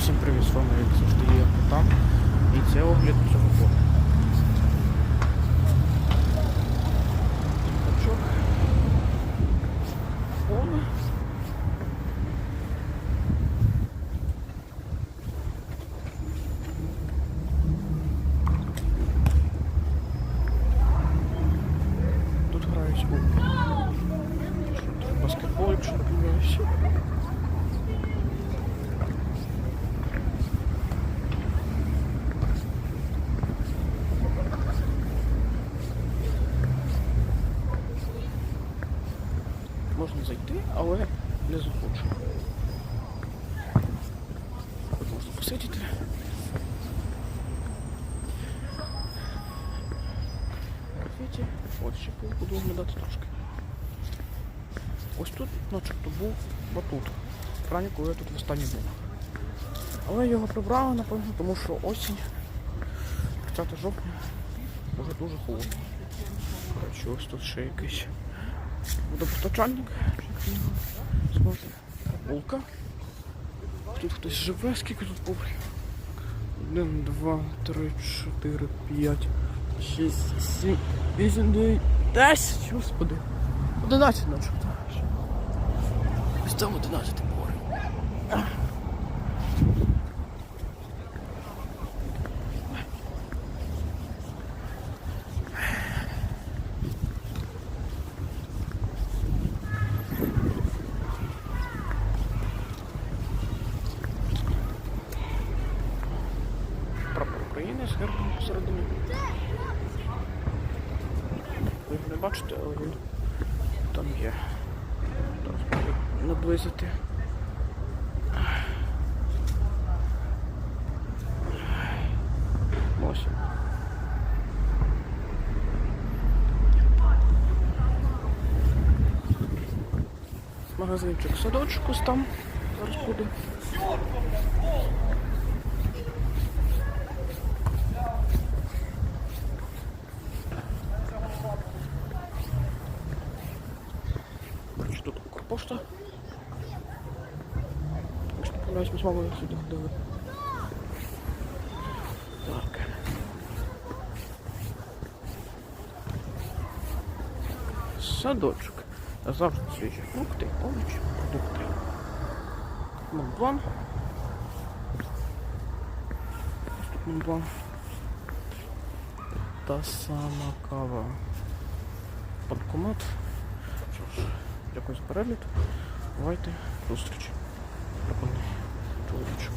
Усім привіт, з вами як завжди є Потап. І це огляд цього поля. Качок. Поле. Тут грають у що тут, баскетбол, якщо не помиляюсь. Можна зайти, але не захочу. Тут можна посидіти. Графіті. Ось ще буду оглядати трошки. Ось тут начебто був батут. Рані, коли я тут востаннє був. Але його прибрали, напевно, тому що осінь, 30 жовтня, вже дуже холодно. Ось тут ще якийсь водопостачальник. Вулка. Тут хтось живе, скільки тут поверхів? Один, два, три, чотири, п'ять, шість, сім, вісім, дев'ять, десять, господи. Одинадцять начебто. Ось там одинадцятий поверх. України з гербом посередині. Ви його не бачите, але він там є. Можу наблизити. Магазинчик садочок ось там зараз буде. Укрпошта. Якщо не помиляюсь, ми з мамою сюди ходили. Так. Садочок. Завжди свіжі фрукти, овочі, продукти. Монблан. Ось тут Монблан. Та сама кава. Банкомат. Дякую за перегляд. Бувайте, зустріч. Прикольний чоловічок.